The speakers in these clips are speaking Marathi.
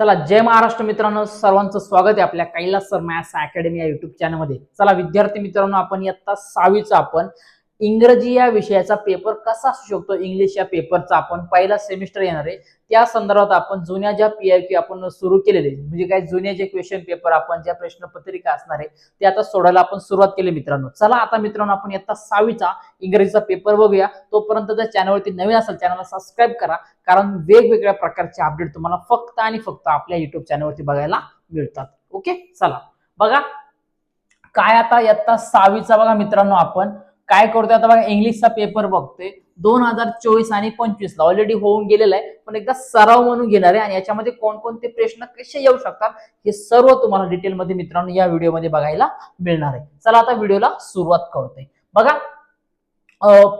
चला जय महाराष्ट्र मित्रांनो. सर्वांचं स्वागत आहे आपल्या कैलास सर मॅथ्स अकॅडमी या युट्यूब चॅनलमध्ये चला विद्यार्थी मित्रांनो आपण इयत्ता सहावीचा आपण इंग्रजी या विषयाचा पेपर कसा असू शकतो? इंग्लिश या पेपरचा आपण पहिला सेमिस्टर येणार आहे. त्या संदर्भात आपण जुन्या ज्या पी आय क्यू आपण सुरू केलेले म्हणजे काय जुन्या जे क्वेश्चन पेपर आपण ज्या प्रश्नपत्रिका असणार आहे ते आता सोडायला आपण सुरुवात केली मित्रांनो. चला आता मित्रांनो आपण इयत्ता सहावीचा इंग्रजीचा पेपर बघूया. तोपर्यंत जर चॅनलवरती नवीन असेल चॅनलला सबस्क्राईब करा कारण वेगवेगळ्या प्रकारचे अपडेट तुम्हाला फक्त आणि फक्त आपल्या युट्यूब चॅनलवरती बघायला मिळतात. ओके चला. बघा. काय आता इयत्ता सहावीचा बघा मित्रांनो आपण. काय करतोय? आता बघा इंग्लिशचा पेपर बघतोय. दोन हजार चोवीस आणि पंचवीसला ऑलरेडी होऊन गेलेला आहे. पण एकदा सराव म्हणून घेणार आहे आणि याच्यामध्ये कोणकोणते प्रश्न कसे येऊ शकतात हे सर्व तुम्हाला डिटेलमध्ये मित्रांनो या व्हिडिओमध्ये बघायला मिळणार आहे. चला आता व्हिडिओला सुरुवात करतोय. बघा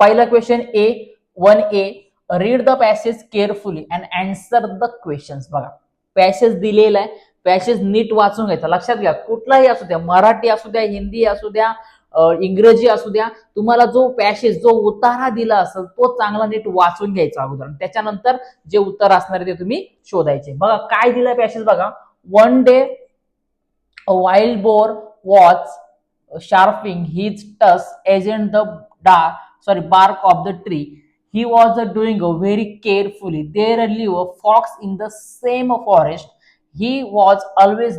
पहिला question A one A read the passage carefully and answer the questions बघा पॅसेज दिलेला आहे. पॅसेज नीट वाचून घ्यायचा. लक्षात घ्या कुठलाही असू द्या मराठी असू द्या हिंदी असू द्या इंग्रजी असू द्या तुम्हाला जो पॅसेज जो उतारा दिला असेल तो चांगला नीट वाचून घ्यायचा अगोदर. त्याच्यानंतर जे उत्तर असणार आहे ते तुम्ही शोधायचे. बघा काय दिलं पॅसेज बघा. One day wild boar was sharpening his tusks against the डा sorry bark of the tree he was uh, doing very carefully there there lived a fox in the same forest. He was always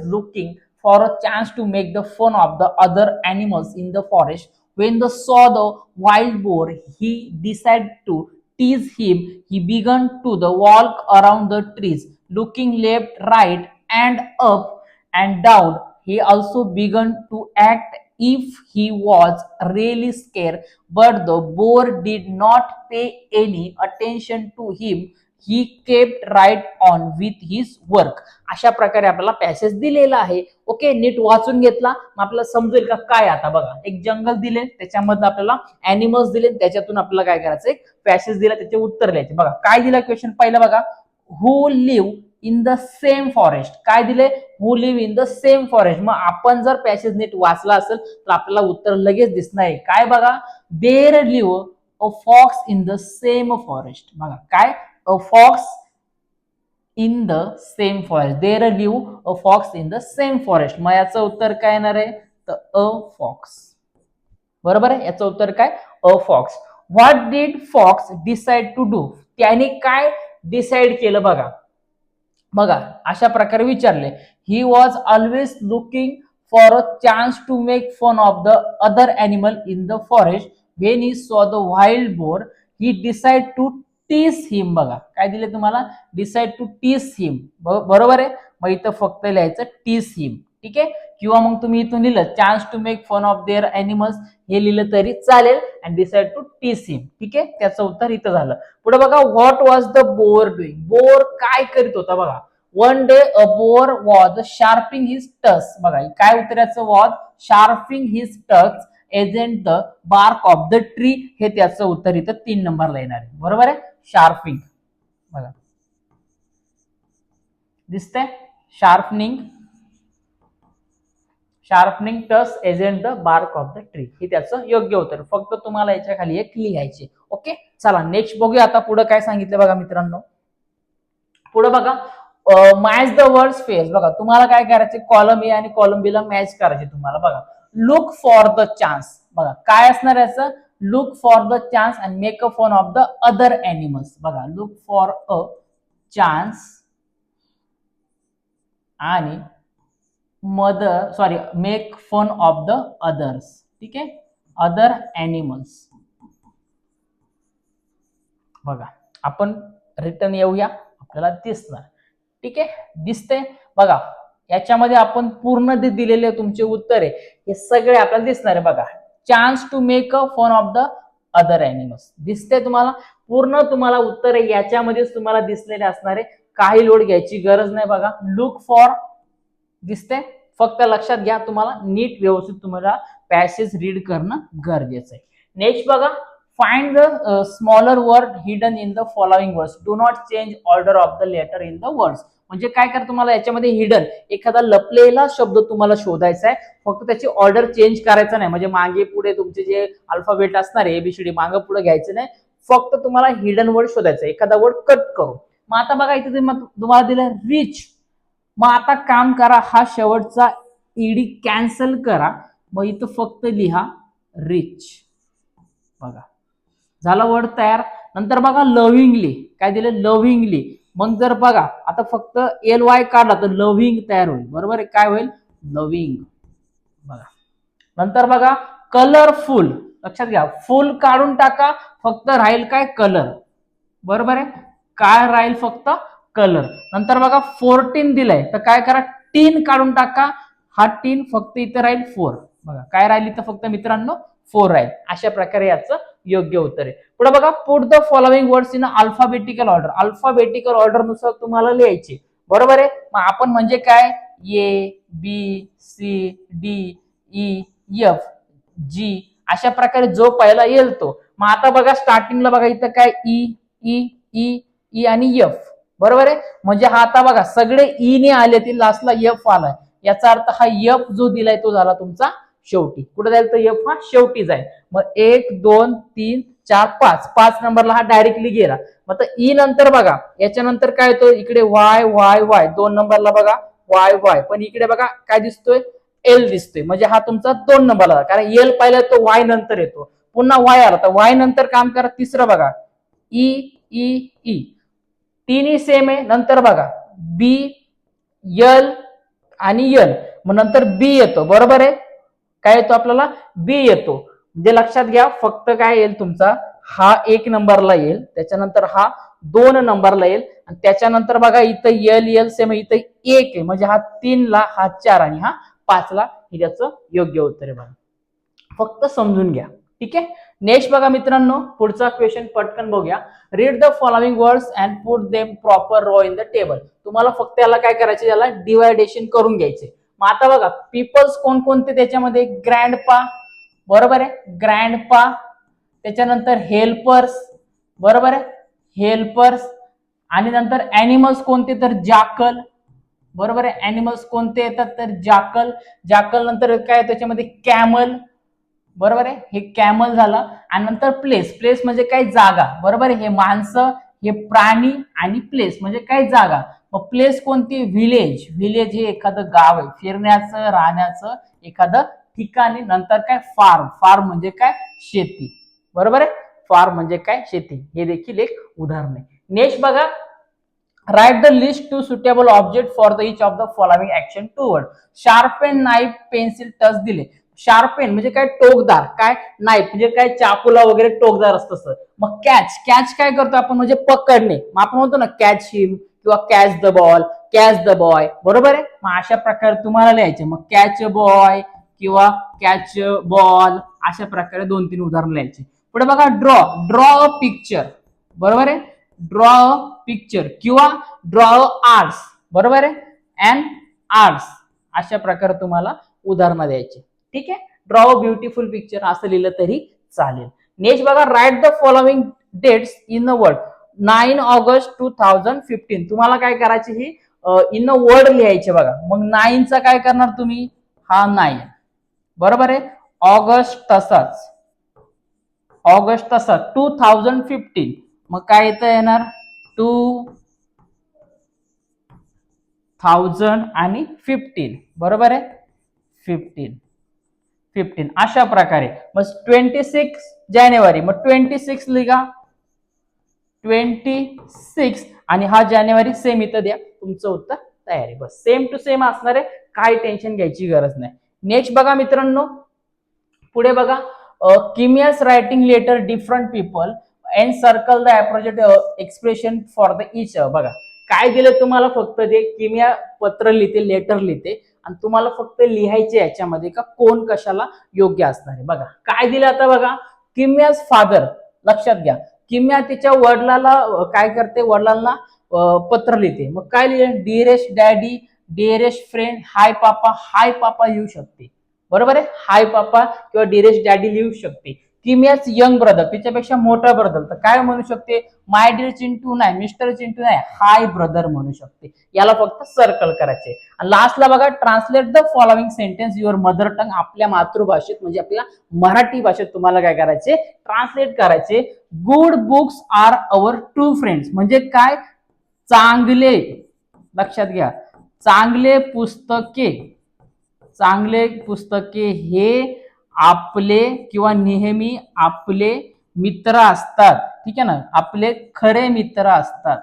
for a chance to make the fun of the other animals in the forest. When the saw the wild boar he decided to tease him. He began to the walk around the trees looking left right and up and down. He also began to act if he was really scared but the boar did not pay any attention to him he kept right on with his work अशा प्रकारे आपल्याला पॅसेज दिलेला आहे. ओके नीट वाचून घेतला. मग आपल्याला समजेल का काय आता बघा. एक जंगल दिले त्याच्यामधलं आपल्याला अॅनिमल्स दिले त्याच्यातून आपल्याला काय करायचं? एक पॅसेज दिला त्याचे उत्तर लिहायचे. बघा काय दिलं क्वेश्चन पहिला बघा who live in the same forest काय दिले? Who live in the same forest मग आपण जर पॅसेज नीट वाचला असेल तर आपल्याला उत्तर लगेच दिसणार आहे. काय बघा? There live a fox in the same forest बघा काय? A fox in the same forest there live a fox in the same forest मग याचं उत्तर काय येणार आहे? तर अ फॉक्स बरोबर आहे? याचं उत्तर काय? A fox what did fox decide to do त्याने काय डिसाइड केलं बघा. बघा अशा प्रकारे विचारले. He was always looking for a chance to make fun of the other animal in the forest when he saw the wild boar he decide to tease him बघा. काय दिले तुम्हाला? Decide to tease him. बरोबर आहे? मग इथं फक्त लिहायचं टीस हिम. ठीक आहे? किंवा मग तुम्ही इथून लिहिलं chance to make fun of their animals हे लिहिलं तरी चालेल. And decide to tease him. ठीक आहे? त्याचं उत्तर इथं झालं. पुढे बघा what was the boar doing boar काय करीत होता बघा. One day a boar was sharpening his tusks बघा काय उतरायचं was sharpening his tusks against the bark of the tree हे त्याचं उत्तर इथं तीन नंबरला येणार आहे. बरोबर आहे? शार्पिंग बघा. दिसतंय? Sharpening sharpening tusks against the bark of the tree. हे त्याचं योग्य उत्तर. फक्त तुम्हाला याच्या खाली एक लिहायचे ओके? चला नेक्स्ट बघूया आता पुढे काय सांगितलं बघा मित्रांनो. पुढे बघा. मॅच द वर्ड फेस बघा तुम्हाला काय करायचे कॉलम ए आणि कॉलम बी ला मॅच करायचे तुम्हाला. बघा. लुक फॉर द चान्स बघा काय असणार याचं? Look for the chance and make a fun of the other animals बघा लुक फॉर अ चान्स आणि mother sorry make fun of the others ठीक आहे? अदर अॅनिमल्स बघा आपण रिटर्न येऊया. आपल्याला दिसणार. ठीक आहे? दिसते बघा याच्यामध्ये आपण पूर्ण जे दिलेले तुमचे उत्तर आहे हे सगळे आपल्याला दिसणार आहे बघा. Chance to make a fun of the other animals दिसते तुम्हाला? पूर्ण तुम्हाला उत्तर आहे. याच्यामध्येच तुम्हाला दिसलेले असणार आहे. काही लोड घ्यायची गरज नाही बघा. लुक फॉर दिसते फक्त लक्षात घ्या तुम्हाला नीट व्यवस्थित तुम्हाला पॅसेज रीड करणं गरजेचं आहे. नेक्स्ट बघा. Find the smaller word hidden in the following words do not change order of the letter in the words म्हणजे काय कर तुम्हाला याच्यामध्ये हिडन एखादा लपलेला शब्द तुम्हाला शोधायचा आहे. फक्त त्याची ऑर्डर चेंज करायचा नाही. म्हणजे मागे पुढे तुमचे जे अल्फाबेट असणार आहे एबीसीडी मागे पुढे घ्यायचं नाही. फक्त तुम्हाला हिडन वर्ड शोधायचं एखादा वर्ड कट करू मग आता बघा इथे तुम्हाला दिलं रिच मग आता काम करा हा शेवटचा ईडी कॅन्सल करा. मग इथं फक्त लिहा रिच बघा. झाला वर्ड तयार. नंतर बघा लव्हिंगली काय दिलं? लव्हिंगली मग जर बघा आता फक्त एल वाय काढला तर लव्हिंग तयार होईल. बरोबर आहे? काय होईल? लव्हिंग बघा. नंतर बघा कलरफुल लक्षात घ्या. फुल काढून टाका फक्त राहील काय? कलर बरोबर आहे? काय राहील फक्त? कलर नंतर बघा फोर्टीन दिलंय. तर काय करा? टीन काढून टाका. हा टीन फक्त इथं राहील फोर बघा. काय राहील इथं फक्त मित्रांनो? फोर राहील. अशा प्रकारे याचं योग्य उत्तर आहे. पुढे बघा put the following words in alphabetical order alphabetical ऑर्डरनुसार तुम्हाला लिहायचे. बरोबर आहे? मग आपण म्हणजे काय? A B C D E F G अशा प्रकारे जो पहिला येईल तो. मग आता बघा स्टार्टिंगला बघा इथं काय? ई ई ई ई आणि एफ बरोबर आहे? म्हणजे हा आता बघा सगळे ई ने आले ते लास्टला एफ आलाय. याचा अर्थ हा एफ जो दिलाय तो झाला तुमचा शेवटी. कुठे जाईल तर एफ हा शेवटी जाईल. मग एक दोन तीन चार पाच. पाच नंबरला हा डायरेक्टली गेला. मग ई e नंतर बघा. याच्यानंतर काय येतो इकडे वाय वाय वाय दोन नंबरला बघा. वाय वाय पण इकडे बघा काय दिसतोय? एल दिसतोय. म्हणजे हा तुमचा दोन नंबरला आला. कारण एल पाहिला तो वाय नंतर येतो. पुन्हा वाय आला तर वाय नंतर काम करा. तिसरं बघा. ई ई ई तिन्ही सेम आहे. नंतर बघा. बी यल आणि यल मग नंतर बी येतो. बरोबर आहे? काय येतो आपल्याला? बी येतो. म्हणजे लक्षात घ्या फक्त काय येईल तुमचा? हा एक नंबरला येईल. त्याच्यानंतर हा दोन नंबरला येईल. आणि त्याच्यानंतर बघा इथं एल एल सेम इथं एक आहे. म्हणजे हा तीनला हा चार आणि हा पाचला हे त्याचं योग्य उत्तर आहे बघा. फक्त समजून घ्या. ठीक आहे? नेक्स्ट बघा मित्रांनो पुढचा क्वेश्चन पटकन बघूया. Read the following words and put them proper row in the table तुम्हाला फक्त याला काय करायचे? याला डिवायडेशन करून घ्यायचे मग आता बघा पीपल्स कोणकोणते त्याच्यामध्ये? ग्रँडपा बरोबर आहे? ग्रँडपा त्याच्यानंतर हेल्पर्स बरोबर आहे? हेल्पर्स आणि नंतर अॅनिमल्स कोणते? तर जाकल बरोबर आहे? अॅनिमल्स कोणते येतात? तर जाकल जाकल नंतर काय त्याच्यामध्ये? कॅमल बरोबर आहे? हे कॅमल झालं. आणि नंतर प्लेस प्लेस म्हणजे काय? जागा. बरोबर आहे? हे माणसं हे प्राणी आणि प्लेस म्हणजे काय? जागा. मग प्लेस कोणती? व्हिलेज व्हिलेज हे एखादं गाव आहे. फिरण्याचं राहण्याचं एखादं ठिकाणी. नंतर काय? फार्म फार्म म्हणजे काय? शेती. बरोबर आहे? फार्म म्हणजे काय? शेती. हे देखील एक उदाहरण आहे. नेक्स्ट बघा. Write the list to suitable object for the each of the following action toward sharpen knife pencil touch दिले. शार्पेन म्हणजे काय? टोकदार. काय? नाईफ म्हणजे काय? चाकूला वगैरे टोकदार असतं सर. मग कॅच कॅच काय करतो आपण? म्हणजे पकडणे. मग आपण म्हणतो ना कॅच हिम किंवा catch the ball catch the boy बरोबर आहे? मग अशा प्रकारे तुम्हाला लिहायचे. मग कॅच बॉय किंवा कॅच बॉल अशा प्रकारे दोन तीन उदाहरण लिहायचे. पुढे बघा ड्रॉ ड्रॉ अ पिक्चर बरोबर आहे? ड्रॉ अ पिक्चर किंवा ड्रॉ अ आर्ट्स बरोबर आहे? अँड आर्ट्स अशा प्रकारे तुम्हाला उदाहरणं द्यायची. ठीक आहे? ड्रॉ अ ब्युटिफुल पिक्चर असं लिहिलं तरी चालेल. नेक्स्ट बघा write the following dates in a word nine August two thousand fifteen. तुम्हाला काय करायची ही इन अ वर्ड लिहायचे बघा. मग नाईनचा काय करणार तुम्ही? हा नाईन. बरोबर आहे? ऑगस्ट तसाच. ऑगस्ट तसाच. Two thousand fifteen. मग काय येतं येणार? टू थाउजंड आणि फिफ्टीन. बरोबर आहे? फिफ्टीन. फिफ्टीन. अशा प्रकारे. मग ट्वेंटी सिक्स जानेवारी. मग ट्वेंटी सिक्स लिहा. Twenty six. आणि हा जानेवारी सेम इथं द्या. तुमचं उत्तर तयार. आहे बस. सेम टू सेम असणार आहे. काय टेन्शन घ्यायची गरज नाही. नेक्स्ट बघा मित्रांनो. पुढे बघा. किमियस writing letter different people and circle the appropriate expression for the each बघा. काय दिलं तुम्हाला फक्त ते? किमिया पत्र लिहिते लेटर लिहिते. आणि तुम्हाला फक्त लिहायचे याच्यामध्ये का कोण कशाला योग्य असणार आहे? बघा. काय दिलं आता बघा? किमियास फादर लक्षात घ्या. किम्या तिच्या वडिलाला काय करते? वडिलांना पत्र लिहिते. मग काय लिहिले dearest daddy dearest friend hi पापा हाय पापा येऊ शकते. बरोबर आहे? हाय पापा किंवा डिअरेस्ट डॅडी लिहू शकते. किमियाच यंग ब्रदर तिच्यापेक्षा मोठा ब्रदर तर काय म्हणू शकते? माय डिअर चिंटू नाही मिस्टर चिंटू नाही हाय ब्रदर म्हणू शकते. याला फक्त सर्कल करायचे. आणि लास्टला बघा translate the following sentence your mother tongue आपल्या मातृभाषेत म्हणजे आपल्या मराठी भाषेत तुम्हाला काय करायचे? ट्रान्सलेट करायचे. Good books are our true friends म्हणजे काय? चांगले लक्षात घ्या. चांगले पुस्तके. चांगले पुस्तके हे आपले किंवा नेहमी आपले मित्र असतात. ठीक आहे ना? आपले खरे मित्र असतात.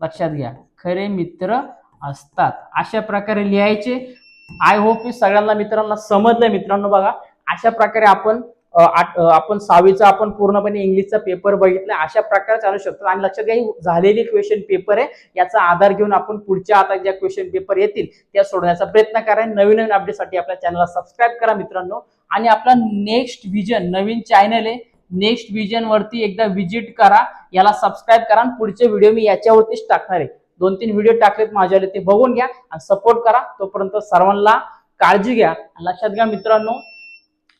लक्षात घ्या. खरे मित्र असतात. अशा प्रकारे लिहायचे. आय होप सगळ्यांना मित्रांना समजलं मित्रांनो बघा. अशा प्रकारे आपण आठ- आपण सहावीचा आपण पूर्णपणे इंग्लिशचा पेपर बघितला अशा प्रकारे चालू शकतो आणि लक्षात घ्या ही झालेली क्वेश्चन पेपर आहे. याचा आधार घेऊन आपण पुढच्या आता ज्या क्वेश्चन पेपर येतील त्या सोडण्याचा प्रयत्न करा. नवीन नवीन अपडेटसाठी आपल्या चॅनलला सबस्क्राईब करा मित्रांनो. आणि आपला नेक्स्ट विजन नवीन चॅनल आहे नेक्स्ट विजन वरती एकदा व्हिजिट करा. याला सबस्क्राईब करा. आणि पुढचे व्हिडिओ मी याच्यावरतीच टाकणार आहे. दोन तीन व्हिडिओ टाकलेत माझ्याला ते बघून घ्या आणि सपोर्ट करा. तोपर्यंत सर्वांना काळजी घ्या. आणि लक्षात घ्या मित्रांनो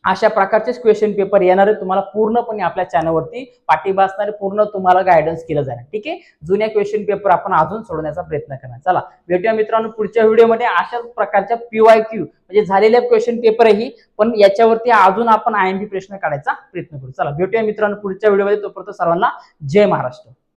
अशा प्रकारचेच क्वेश्चन पेपर येणार आहे तुम्हाला पूर्णपणे आपल्या चॅनलवरती पाठिंबा असणारे पूर्ण तुम्हाला गायडन्स केलं जाणार ठीक आहे? जुन्या क्वेश्चन पेपर आपण अजून सोडवण्याचा प्रयत्न करणार. चला भेटूया मित्रांनो पुढच्या व्हिडिओमध्ये अशाच प्रकारच्या पीवाय क्यू म्हणजे झालेल्या क्वेश्चन पेपरही पण याच्यावरती अजून आपण आय एम पी प्रश्न काढायचा प्रयत्न करू. चला भेटूया मित्रांनो पुढच्या व्हिडिओमध्ये तोपर्यंत सर्वांना जय महाराष्ट्र.